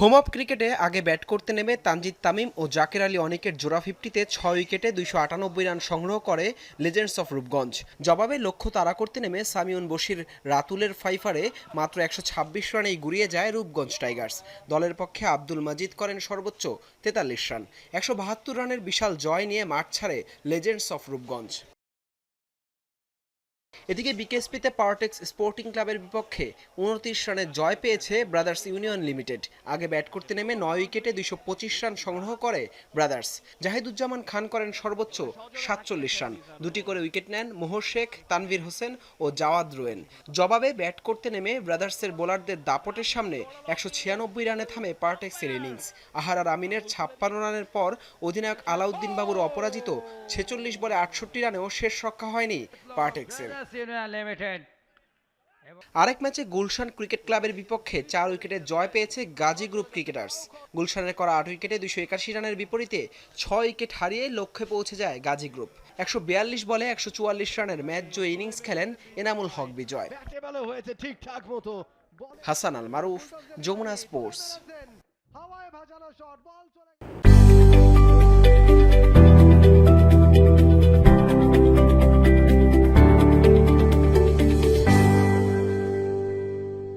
Home of ক্রিকেটে আগে bat করতে নেমে তানজিদ তামিম ও জাকের আলী অনেকের জোড়া ফিফটিতে ছয় উইকেটে দুইশো আটানব্বই রান সংগ্রহ করে লেজেন্ডস অফ রূপগঞ্জ জবাবে লক্ষ্য তাড়া করতে নেমে সামিউন বশির রাতুলের ফাইফারে মাত্র একশো ছাব্বিশ রানেই গুড়িয়ে যায় রূপগঞ্জ টাইগার্স দলের পক্ষে আব্দুল মাজিদ করেন সর্বোচ্চ তেতাল্লিশ রান। একশো বাহাত্তর রানের বিশাল জয় নিয়ে মাঠ ছাড়ে লেজেন্ডস অফ রূপগঞ্জ এদিকে বিকেএসপিতে পাওয়ারটেক্স স্পোর্টিং ক্লাবের বিপক্ষে উনত্রিশ রানে জয় পেয়েছে ব্রাদার্স ইউনিয়ন লিমিটেড আগে ব্যাট করতে নেমে নয় উইকেটে দুইশো পঁচিশ রান সংগ্রহ করে ব্রাদার্স জাহিদুজ্জামান খান করেন সর্বোচ্চ সাতচল্লিশ রান। দুটি করে উইকেট নেন মোহর শেখ, তানভীর হোসেন ও জাওয়াদ রোয়েন। জবাবে ব্যাট করতে নেমে ব্রাদার্সের বোলারদের দাপটের সামনে একশো ছিয়ানব্বই রানে থামে পার্টেক্সের ইনিংস। আহারার আমিনের ছাপ্পান্ন রানের পর অধিনায়ক আলাউদ্দিন বাবুর অপরাজিত ছেচল্লিশ বলে আটষট্টি রানেও শেষ রক্ষা হয়নি পার্টেক্সের ইউনিয়ন লিমিটেড আরেক ম্যাচে গুলশান ক্রিকেট ক্লাবের বিপক্ষে চার উইকেটে জয় পেয়েছে গাজী গ্রুপ ক্রিকেটার্স। গুলশানের করা আট উইকেটে দুইশো একাশি রানের বিপরীতে ছয় উইকেট হারিয়ে লক্ষ্যে পৌঁছে যায় গাজী গ্রুপ। একশো বিয়াল্লিশ বলে একশো চুয়াল্লিশ রানের ম্যাচ জয় ইনিংস খেলেন এনামুল হক বিজয়। হাসান আল মারুফ যমুনা স্পোর্টস।